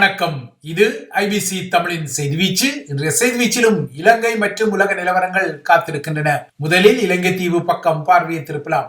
வணக்கம். இது ஐபிசி தமிழின் செய்தி வீச்சு. இன்றைய செய்தி வீச்சிலும் இலங்கை மற்றும் உலக நிலவரங்கள் காத்திருக்கின்றன. முதலில் இலங்கை தீவு பக்கம் பார்வையை திருப்பலாம்.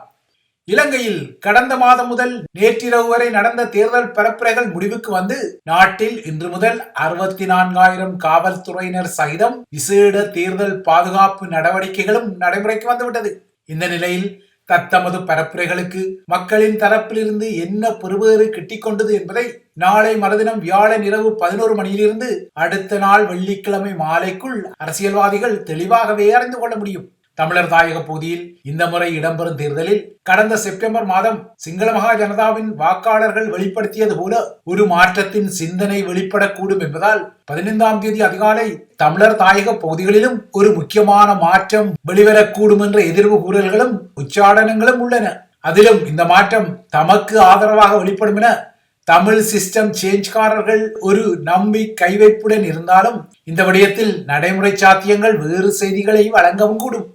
இலங்கையில் கடந்த மாதம் முதல் நேற்றிரவு வரை நடந்த தேர்தல் பரப்புரைகள் முடிவுக்கு வந்து நாட்டில் இன்று முதல் அறுபத்தி நான்காயிரம் காவல்துறையினர் சகிதம் விசேட தேர்தல் பாதுகாப்பு நடவடிக்கைகளும் நடைமுறைக்கு வந்துவிட்டது. இந்த நிலையில் தத்தமது பரப்புரைகளுக்கு மக்களின் தரப்பிலிருந்து என்ன பெறுவேறு கிட்டிக்கொண்டது என்பதை நாளை மறுதினம் வியாழன் இரவு பதினோரு மணியிலிருந்து அடுத்த நாள் வெள்ளிக்கிழமை மாலைக்குள் அரசியல்வாதிகள் தெளிவாகவே அறிந்து கொள்ள முடியும். தமிழர் தாயக பகுதியில் இந்த முறை இடம்பெறும் தேர்தலில் கடந்த செப்டம்பர் மாதம் சிங்கள மகா ஜனதாவின் வாக்காளர்கள் வெளிப்படுத்தியது போல ஒரு மாற்றத்தின் சிந்தனை வெளிப்படக்கூடும் என்பதால் பதினைந்தாம் தேதி அதிகாலை தமிழர் தாயக பகுதிகளிலும் ஒரு முக்கியமான மாற்றம் வெளிவரக்கூடும் என்ற எதிர்வு கூறல்களும் உச்சாடனங்களும் உள்ளன. அதிலும் இந்த மாற்றம் தமக்கு ஆதரவாக வெளிப்படும் என தமிழ் சிஸ்டம் சேஞ்ச்காரர்கள் ஒரு நம்பி கைவைப்புடன் இருந்தாலும் இந்த விடயத்தில் நடைமுறை சாத்தியங்கள் வேறு செய்திகளை வழங்கவும் கூடும்.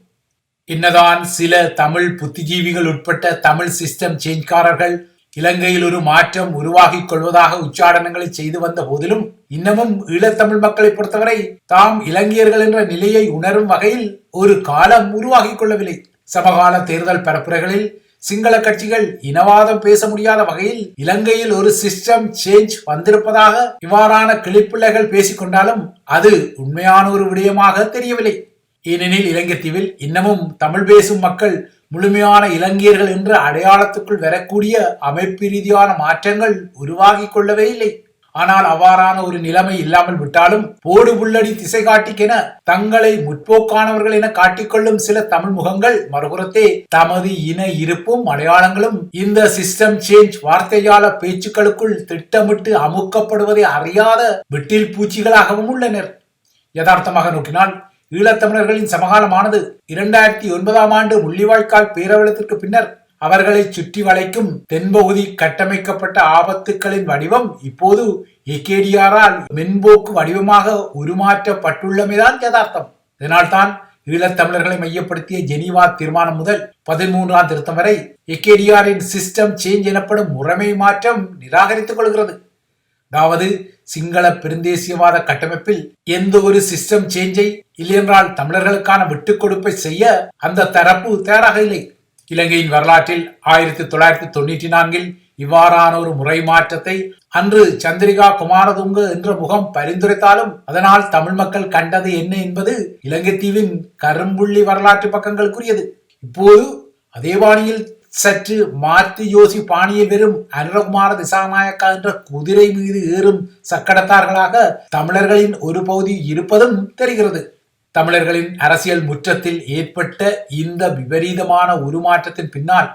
என்னதான் சில தமிழ் புத்திஜீவிகள் உட்பட்ட தமிழ் சிஸ்டம் சேஞ்ச்காரர்கள் இலங்கையில் ஒரு மாற்றம் உருவாகிக் கொள்வதாக உச்சாடனங்களை செய்து வந்த போதிலும் இன்னமும் ஈழத்தமிழ் மக்களை பொறுத்தவரை தாம் இலங்கையர்கள் என்ற நிலையை உணரும் வகையில் ஒரு காலம் உருவாகிக் கொள்ளவில்லை. சமகால தேர்தல் பரப்புரைகளில் சிங்கள கட்சிகள் இனவாதம் பேச முடியாத வகையில் இலங்கையில் ஒரு சிஸ்டம் சேஞ்ச் வந்திருப்பதாக இவ்வாறான கிளிப்பிள்ளைகள் பேசிக்கொண்டாலும் அது உண்மையான ஒரு விடயமாக தெரியவில்லை. ஏனெனில் இலங்கை தீவில் இன்னமும் தமிழ் பேசும் மக்கள் முழுமையான இலங்கையர்கள் என்ற அடையாளத்துக்குள் வரக்கூடிய அமைப்பு ரீதியான மாற்றங்கள் உருவாகி கொள்ளவே இல்லை. ஆனால் அவ்வாறான ஒரு நிலைமை இல்லாமல் விட்டாலும் போடு புள்ளடி திசை காட்டிக்கென தங்களை முற்போக்கானவர்கள் என காட்டிக்கொள்ளும் சில தமிழ் முகங்கள் மறுபுறத்தே தமது இன இருப்பும் அடையாளங்களும் இந்த சிஸ்டம் சேஞ்ச் வார்த்தையால பேச்சுக்களுக்குள் திட்டமிட்டு அமுக்கப்படுவதை அறியாத விட்டில் பூச்சிகளாகவும் உள்ளனர். யதார்த்தமாக நோக்கினால் ஈழத்தமிழர்களின் சமகாலமானது இரண்டாயிரத்தி ஒன்பதாம் ஆண்டு முள்ளிவாய்க்கால் பேரவலத்திற்கு பின்னர் அவர்களை சுற்றி வளைக்கும் தென்பகுதி கட்டமைக்கப்பட்ட ஆபத்துக்களின் வடிவம் இப்போது எகேடிஆரால் மென்போக்கு வடிவமாக உருமாற்றப்பட்டுள்ளமைதான் யதார்த்தம். இதனால்தான் ஈழத்தமிழர்களை மையப்படுத்திய ஜெனீவா தீர்மானம் முதல் பதிமூன்றாம் திருத்தம் வரை எக்கேடிஆரின் சிஸ்டம் சேஞ்ச் எனப்படும் முறைமை மாற்றம் நிராகரித்துக் கொள்கிறது. அதாவது சிங்கள பெருந்தேசியவாத கட்டமைப்பில் எந்த ஒரு சிஸ்டம் சேஞ்சை இல்லையென்றால் தமிழர்களுக்கான விட்டுக் கொடுப்பை செய்ய அந்த தரப்பு தயாராக இல்லை. இலங்கையின் வரலாற்றில் ஆயிரத்தி தொள்ளாயிரத்தி தொண்ணூற்றி நான்கில் இவ்வாறான ஒரு முறை மாற்றத்தை அன்று சந்திரிகா குமாரதுங்க என்ற முகம் பரிந்துரைத்தாலும் அதனால் தமிழ் மக்கள் கண்டது என்ன என்பது இலங்கை தீவின் கரும்புள்ளி வரலாற்று பக்கங்களுக்குரியது. இப்போது அதே பாணியில் சற்று மாற்றி யோசி பாணியை வெறும் அனுரகுமார திசாநாயக்கா என்ற குதிரை மீது ஏறும் சக்கடத்தார்களாக தமிழர்களின் ஒரு பகுதி இருப்பதும் தெரிகிறது. தமிழர்களின் அரசியல் முற்றத்தில் ஏற்பட்ட இந்த விபரீதமான உருமாற்றத்தின் பின்னால்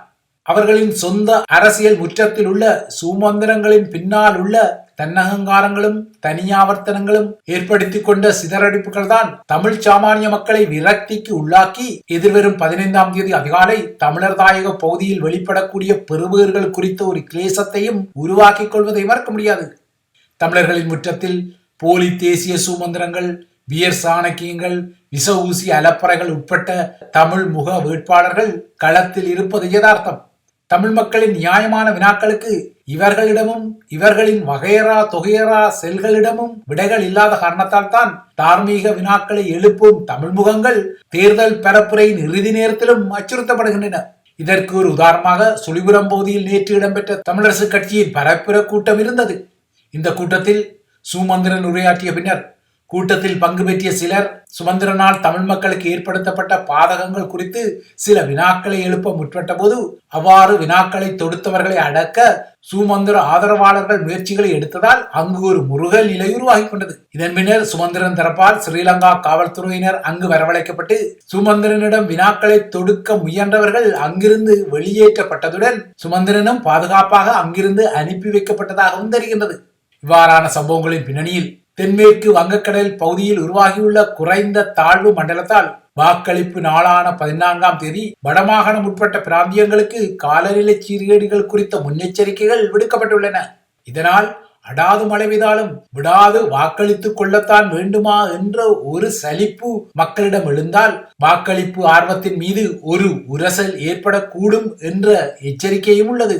அவர்களின் சொந்த அரசியல் முற்றத்தில் உள்ள சுமந்திரங்களின் பின்னால் உள்ள தன்னகங்காரங்களும் தனியாவர்த்தனங்களும் ஏற்படுத்தி கொண்ட சிதறடிப்புகள் தான் தமிழ் சாமானிய மக்களை விரக்திக்கு உள்ளாக்கி எதிர்வரும் பதினைந்தாம் தேதி அதிகாலை தமிழர் தாயக பகுதியில் வெளிப்படக்கூடிய பெருவேர்கள் குறித்த ஒரு கிளேசத்தையும் உருவாக்கிக் கொள்வதை மறக்க முடியாது. தமிழர்களின் முற்றத்தில் போலி தேசிய சுமந்திரங்கள் வியர் சாணக்கியங்கள் விச ஊசி அலப்பறைகள் உட்பட்ட தமிழ் முக வேட்பாளர்கள் களத்தில் இருப்பது யதார்த்தம். தமிழ் மக்களின் நியாயமான வினாக்களுக்கு இவர்களிடமும் இவர்களின் வகையரா தொகையரா செல்களிடமும் விடைகள் இல்லாத காரணத்தால் தான் தார்மீக வினாக்களை எழுப்பும் தமிழ் முகங்கள் தேர்தல் பரப்புரையின் இறுதி நேரத்திலும் அச்சுறுத்தப்படுகின்றன. இதற்கு ஒரு உதாரணமாக சுழிபுரம் பகுதியில் நேற்று இடம்பெற்ற தமிழரசு கட்சியின் பரப்புர கூட்டம் இருந்தது. இந்த கூட்டத்தில் சுமந்திரன் உரையாற்றிய பின்னர் கூட்டத்தில் பங்கு பெற்றிய சிலர் சுமந்திரனால் தமிழ் மக்களுக்கு ஏற்படுத்தப்பட்ட பாதகங்கள் குறித்து சில வினாக்களை எழுப்ப முற்பட்ட போது அவ்வாறு வினாக்களை தொடுத்தவர்களை அடக்க சுமந்திர ஆதரவாளர்கள் முயற்சிகளை எடுத்ததால் அங்கு ஒரு முருக நிலை உருவாகி கொண்டது. இதன் பின்னர் சுமந்திரன் தரப்பால் ஸ்ரீலங்கா காவல்துறையினர் அங்கு வரவழைக்கப்பட்டு சுமந்திரனிடம் வினாக்களை தொடுக்க முயன்றவர்கள் அங்கிருந்து வெளியேற்றப்பட்டதுடன் சுமந்திரனும் பாதுகாப்பாக அங்கிருந்து அனுப்பி வைக்கப்பட்டதாகவும் தெரிகின்றது. இவ்வாறான சம்பவங்களின் பின்னணியில் தென்மேற்கு வங்கக்கடல் பகுதியில் உருவாகியுள்ள குறைந்த தாழ்வு மண்டலத்தால் வாக்களிப்பு நாளான பதினான்காம் தேதி வடமாகாணம் உட்பட்ட பிராந்தியங்களுக்கு காலநிலை சீர்கேடுகள் குறித்த முன்னெச்சரிக்கைகள் விடுக்கப்பட்டுள்ளன. இதனால் அடாது மழை பெய்தாலும் விடாது வாக்களித்துக் கொள்ளத்தான் வேண்டுமா என்ற ஒரு சலிப்பு மக்களிடம் எழுந்தால் வாக்களிப்பு ஆர்வத்தின் மீது ஒரு உரசல் ஏற்படக்கூடும் என்ற எச்சரிக்கையும் உள்ளது.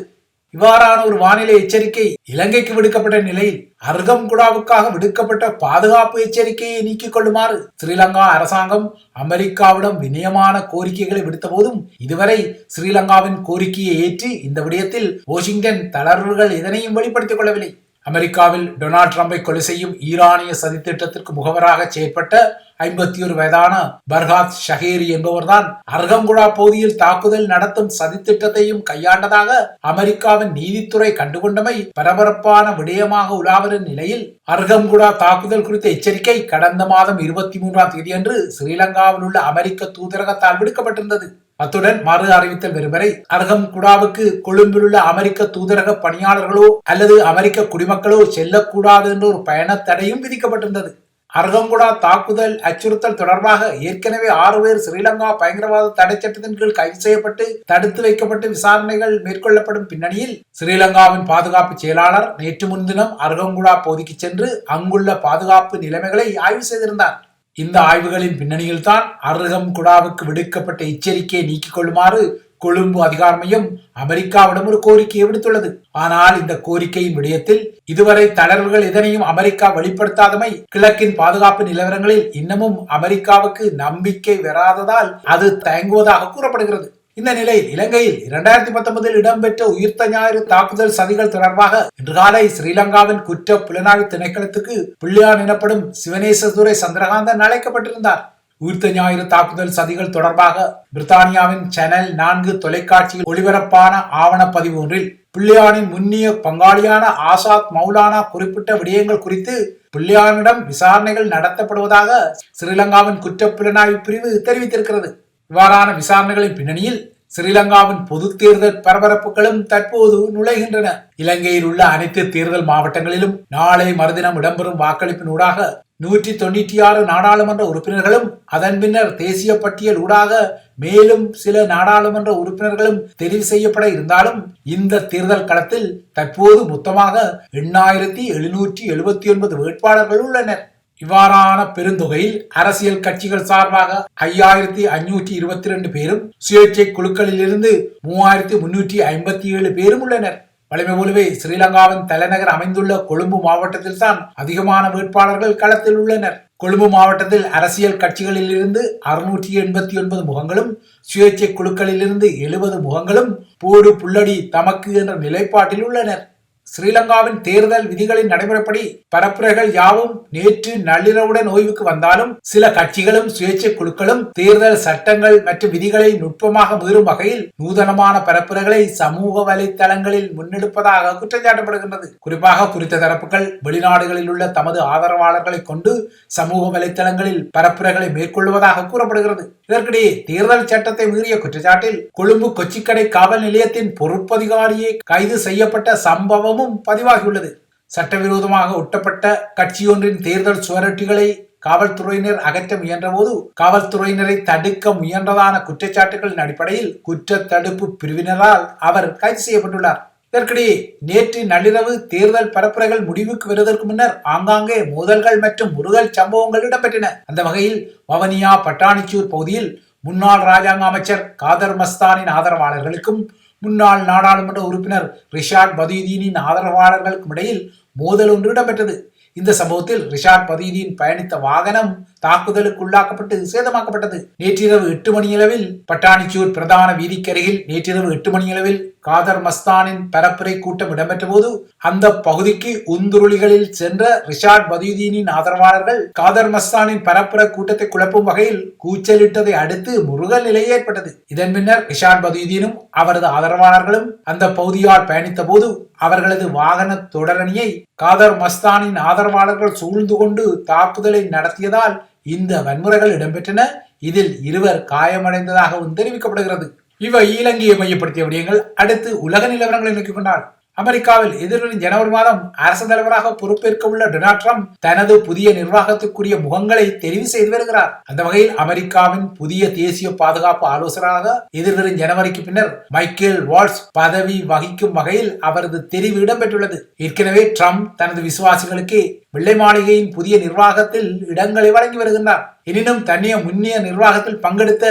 இவ்வாறான ஒரு வானிலை எச்சரிக்கை இலங்கைக்கு விடுக்கப்பட்ட நிலையில் அர்கம்குடாவுக்காக விடுக்கப்பட்ட பாதுகாப்பு எச்சரிக்கையை நீக்கிக் கொள்ளுமாறு ஸ்ரீலங்கா அரசாங்கம் அமெரிக்காவிடம் வினயமான கோரிக்கைகளை விடுத்த போதும் இதுவரை ஸ்ரீலங்காவின் கோரிக்கையை ஏற்று இந்த விடயத்தில் வாஷிங்டன் தளர்வுகள் எதனையும் வெளிப்படுத்திக் கொள்ளவில்லை. அமெரிக்காவில் டொனால்ட் ட்ரம்பை கொலை செய்யும் ஈரானிய சதித்திட்டத்திற்கு முகவராக செயற்பட்ட ஐம்பத்தி ஒரு வயதான பர்ஹாத் ஷஹேரி என்பவர்தான் அர்கங்குழா பகுதியில் தாக்குதல் நடத்தும் சதித்திட்டத்தையும் கையாண்டதாக அமெரிக்காவின் நீதித்துறை கண்டுகொண்டமை பரபரப்பான விடயமாக உலாவரும் நிலையில் அர்கம்குடா தாக்குதல் குறித்த எச்சரிக்கை கடந்த மாதம் இருபத்தி மூன்றாம் தேதியன்று ஸ்ரீலங்காவில் உள்ள அமெரிக்க தூதரகத்தால் விடுக்கப்பட்டிருந்தது. அத்துடன் மறு அறிவித்தல் வரும் வரை அர்கம் குடாவுக்கு கொழும்பில் உள்ள அமெரிக்க தூதரக பணியாளர்களோ அல்லது அமெரிக்க குடிமக்களோ செல்லக்கூடாது என்ற ஒரு பயண தடையும் விதிக்கப்பட்டிருந்தது. அர்கங்குடா தாக்குதல் அச்சுறுத்தல் தொடர்பாக ஏற்கனவே ஆறு பேர் ஸ்ரீலங்கா பயங்கரவாத தடை சட்டத்தின் கீழ் கைது செய்யப்பட்டு தடுத்து வைக்கப்பட்டு விசாரணைகள் மேற்கொள்ளப்படும் பின்னணியில் ஸ்ரீலங்காவின் பாதுகாப்பு செயலாளர் நேற்று முன்தினம் அர்கங்குடா பகுதிக்கு சென்று அங்குள்ள பாதுகாப்பு நிலைமைகளை ஆய்வு செய்திருந்தார். இந்த ஆய்வுகளின் பின்னணியில் தான் அருகம் குடாவுக்கு விடுக்கப்பட்ட எச்சரிக்கையை நீக்கிக் கொள்ளுமாறு கொழும்பு அதிகார மையம் அமெரிக்காவிடம் ஒரு கோரிக்கையை விடுத்துள்ளது. ஆனால் இந்த கோரிக்கையின் விடயத்தில் இதுவரை தளர்வுகள் எதனையும் அமெரிக்கா வெளிப்படுத்தாதமை கிழக்கின் பாதுகாப்பு நிலவரங்களில் இன்னமும் அமெரிக்காவுக்கு நம்பிக்கை வராததால் அது தயங்குவதாக கூறப்படுகிறது. இந்த நிலையில் இலங்கையில் இரண்டாயிரத்தி பத்தொன்பதில் இடம்பெற்ற உயிர்த்த ஞாயிறு தாக்குதல் சதிகள் தொடர்பாக இன்று காலை ஸ்ரீலங்காவின் குற்ற புலனாய்வு திணைக்களத்துக்கு பிள்ளையான் எனப்படும் சிவனேசதுரை சந்திரகாந்தன் அழைக்கப்பட்டிருந்தார். உயிர்த்த ஞாயிறு தாக்குதல் சதிகள் தொடர்பாக பிரித்தானியாவின் சேனல் நான்கு தொலைக்காட்சியில் ஒளிபரப்பான ஆவணப்பதிவு ஒன்றில் பிள்ளையானின் முன்னிய பங்காளியான ஆசாத் மௌலானா குறிப்பிட்ட விடயங்கள் குறித்து பிள்ளையானிடம் விசாரணைகள் நடத்தப்படுவதாக ஸ்ரீலங்காவின் குற்றப்புலனாய்வு பிரிவு தெரிவித்திருக்கிறது. இவ்வாறான விசாரணைகளின் பின்னணியில் ஸ்ரீலங்காவின் பொது தேர்தல் பரபரப்புகளும் தற்போது நுழைகின்றன. இலங்கையில் உள்ள அனைத்து தேர்தல் மாவட்டங்களிலும் நாளை மறுதினம் இடம்பெறும் வாக்களிப்பினூடாக நூற்றி தொண்ணூற்றி ஆறு நாடாளுமன்ற உறுப்பினர்களும் அதன் பின்னர் தேசிய பட்டியல் ஊடாக மேலும் சில நாடாளுமன்ற உறுப்பினர்களும் தெரிவு செய்யப்பட இருந்தாலும் இந்த தேர்தல் களத்தில் தற்போது மொத்தமாக எண்ணாயிரத்தி எழுநூற்றி எழுபத்தி ஒன்பது வேட்பாளர்கள் உள்ளனர். இவ்வாறான பெருந்தொகையில் அரசியல் கட்சிகள் சார்பாக ஐயாயிரத்தி ஐநூற்றி இருபத்தி ரெண்டு பேரும் சுயேட்சை குழுக்களிலிருந்து மூவாயிரத்தி முன்னூற்றி ஐம்பத்தி ஏழு பேரும் உள்ளனர். வலிமை போலவே ஸ்ரீலங்காவின் தலைநகர் அமைந்துள்ள கொழும்பு மாவட்டத்தில் தான் அதிகமான வேட்பாளர்கள் களத்தில் உள்ளனர். கொழும்பு மாவட்டத்தில் அரசியல் கட்சிகளில் இருந்து அறுநூற்றி எண்பத்தி ஒன்பது முகங்களும் சுயேட்சை குழுக்களில் இருந்து எழுபது முகங்களும் போடு புள்ளடி தமக்கு என்ற நிலைப்பாட்டில் உள்ளனர். ஸ்ரீலங்காவின் தேர்தல் விதிகளின் நடைமுறைப்படி பரப்புரைகள் யாவும் நேற்று நள்ளிரவுடன் ஓய்வுக்கு வந்தாலும் சில கட்சிகளும் சுயேட்சை குழுக்களும் தேர்தல் சட்டங்கள் மற்றும் விதிகளை நுட்பமாக மீறும் வகையில் நூதனமான பரப்புரைகளை சமூக வலைத்தளங்களில் முன்னெடுப்பதாக குற்றம் சாட்டப்படுகின்றது குறிப்பாக குறித்த தரப்புகள் வெளிநாடுகளில் உள்ள தமது ஆதரவாளர்களை கொண்டு சமூக வலைத்தளங்களில் பரப்புரைகளை மேற்கொள்வதாக கூறப்படுகிறது. இதற்கிடையே தேர்தல் சட்டத்தை மீறிய குற்றச்சாட்டில் கொழும்பு கொச்சிக்கடை காவல் நிலையத்தின் பொறுப்பதிகாரியை கைது செய்யப்பட்ட சம்பவமும் பதிவாகியுள்ளது. சட்டவிரோதமாக ஒட்டப்பட்ட கட்சியொன்றின் தேர்தல் சுவரொட்டிகளை காவல்துறையினர் அகற்ற முயன்றபோது காவல்துறையினரை தடுக்க முயன்றதான குற்றச்சாட்டுகளின் அடிப்படையில் குற்ற தடுப்பு பிரிவினரால் அவர் கைது செய்யப்பட்டுள்ளார். இதற்கிடையே நேற்று நள்ளிரவு தேர்தல் பரப்புரைகள் முடிவுக்கு வருவதற்கு முன்னர் ஆங்காங்கே மோதல்கள் மற்றும் முருகல் சம்பவங்கள் இடம்பெற்றன. அந்த வகையில் வவனியா பட்டாணிச்சூர் பகுதியில் முன்னாள் ராஜாங்க அமைச்சர் காதர் மஸ்தானின் ஆதரவாளர்களுக்கும் முன்னாள் நாடாளுமன்ற உறுப்பினர் ரிஷாட் பதீதீனின் ஆதரவாளர்களுக்கும் இடையில் மோதல் ஒன்று இடம்பெற்றது. இந்த சம்பவத்தில் ரிஷாட் பதீதீன் பயணித்த வாகனம் தாக்குதலுக்கு உள்ளாக்கப்பட்டு சேதமாக்கப்பட்டது நேற்றிரவு எட்டு மணியளவில் பட்டாணிச்சூர் பிரதான வீதிக்கருகில் நேற்றிரவு எட்டு மணியளவில் காதர் மஸ்தானின் பரப்புரை கூட்டம் இடம்பெற்ற போது அந்த பகுதிக்கு உந்துருளிகளில் சென்ற ரிஷாட் பதியுதீனின் ஆதரவாளர்கள் காதர் மஸ்தானின் பரப்புரை கூட்டத்தை குழப்பும் வகையில் கூச்சலிட்டதை அடுத்து முருகல் நிலை ஏற்பட்டது. இதன் பின்னர் ரிஷாட் பதியுதீனும் அவரது ஆதரவாளர்களும் அந்த பகுதியால் பயணித்த போது அவர்களது வாகன தொடரணியை காதர் மஸ்தானின் ஆதரவாளர்கள் சூழ்ந்து கொண்டு தாக்குதலை நடத்தியதால் இந்த வன்முறைகள் இடம்பெற்றன. இதில் இருவர் காயமடைந்ததாகவும் தெரிவிக்கப்படுகிறது. இவை இலங்கையை மையப்படுத்திய விடயங்கள் அடுத்து உலக நிலவரங்களை நோக்கிக் கொண்டால் அமெரிக்காவில் எதிர்வரும் ஜனவரி மாதம் அரசு தலைவராக பொறுப்பேற்க உள்ள டொனால்ட் ட்ரம்ப் தனது புதிய நிர்வாகத்துக்குரிய முகங்களை தெரிவு செய்து வருகிறார். அந்த வகையில் அமெரிக்காவின் புதிய தேசிய பாதுகாப்பு ஆலோசகராக எதிர்வரும் ஜனவரிக்கு பின்னர் மைக்கேல் வால்ஸ் பதவி வகிக்கும் வகையில் அவரது தெரிவு இடம்பெற்றுள்ளது. ஏற்கனவே ட்ரம்ப் தனது விசுவாசிகளுக்கு வெள்ளை மாளிகையின் புதிய நிர்வாகத்தில் இடங்களை வழங்கி வருகின்றார். எனினும் தன்னிய முன்னிய நிர்வாகத்தில் பங்கெடுத்த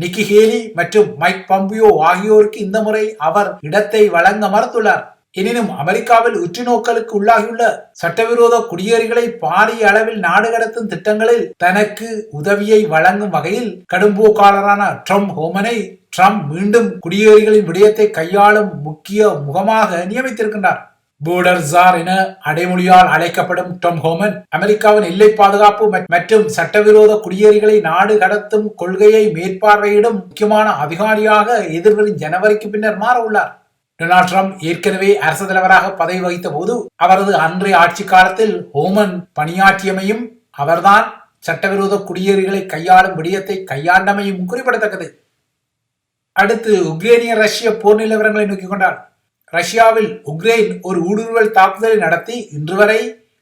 நிக்கி ஹேலி மற்றும் மைக் பம்பியோ ஆகியோருக்கு இந்த முறை அவர் இடத்தை வழங்க மறுத்துள்ளார். எனினும் அமெரிக்காவில் உற்றுநோக்கலுக்கு உள்ளாகியுள்ள சட்டவிரோத குடியேறிகளை பாரிய அளவில் நாடு கடத்தும் திட்டங்களில் தனக்கு உதவியை வழங்கும் வகையில் கடும்போக்காளரான ட்ரம்ப் ஹோமனை ட்ரம்ப் மீண்டும் குடியேறிகளின் விடயத்தை கையாளும் முக்கிய முகமாக நியமித்திருக்கின்றார். போர்டர் ஜார் என அடைமொழியால் அழைக்கப்படும் டொம் ஹோமன் அமெரிக்காவின் எல்லை பாதுகாப்பு மற்றும் சட்டவிரோத குடியேறிகளை நாடு கடத்தும் கொள்கையை மேற்பார்வையிடும் முக்கியமான அதிகாரியாக எதிர்வரும் ஜனவரிக்கு பின்னர் மாற உள்ளார் டொனால்ட் ட்ரம்ப் ஏற்கனவே அரசு தலைவராக பதவி வகித்த போது அவரது அன்றைய ஆட்சி காலத்தில் ஹோமன் பணியாற்றியமையும் அவர்தான் சட்டவிரோத குடியேறிகளை கையாளும் விடயத்தை கையாண்டமையும் குறிப்பிடத்தக்கது. அடுத்து உக்ரேனிய ரஷ்ய போர் நிலவரங்களை நோக்கிக் கொண்டார். ரஷ்யாவில் உக்ரைன் ஒரு ஊடுருவல் தாக்குதலை நடத்தி இன்று வரை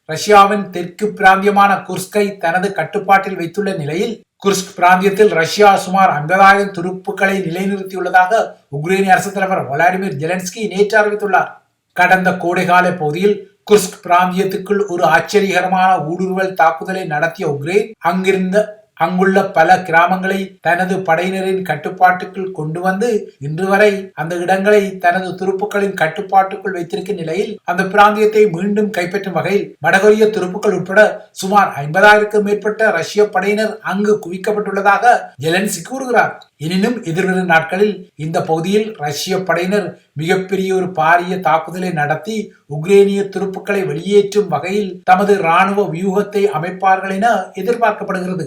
ரஷ்யாவின் தெற்கு பிராந்தியமான குர்ஸ்கை தனது கட்டுப்பாட்டில் வைத்துள்ள நிலையில் குர்ஸ்க் பிராந்தியத்தில் ரஷ்யா சுமார் ஐம்பதாயிரம் துருப்புக்களை நிலைநிறுத்தியுள்ளதாக உக்ரைனிய அரசு தலைவர் வளாடிமிர் ஜெலன்ஸ்கி நேற்று அறிவித்துள்ளார். கடந்த கோடைகால பகுதியில் குர்ஸ்க் பிராந்தியத்துக்குள் ஒரு ஆச்சரியகரமான ஊடுருவல் தாக்குதலை நடத்திய உக்ரைன் அங்கிருந்த அங்குள்ள பல கிராமங்களை தனது படையினரின் கட்டுப்பாட்டுக்குள் கொண்டு வந்து இன்று வரை அந்த இடங்களை தனது துருப்புக்களின் கட்டுப்பாட்டுக்குள் வைத்திருக்கும் நிலையில் அந்த பிராந்தியத்தை மீண்டும் கைப்பற்றும் வகையில் வடகொரிய துருப்புக்கள் உட்பட சுமார் ஐம்பதாயிரக்கும் மேற்பட்ட ரஷ்ய படையினர் அங்கு குவிக்கப்பட்டுள்ளதாக ஜெலன்சி கூறுகிறார். எனினும் எதிர்வரும் நாட்களில் இந்த பகுதியில் ரஷ்ய படையினர் மிகப்பெரிய ஒரு பாரிய தாக்குதலை நடத்தி உக்ரேனிய துருப்புக்களை வெளியேற்றும் வகையில் தமது ராணுவ வியூகத்தை அமைப்பார்கள் என எதிர்பார்க்கப்படுகிறது.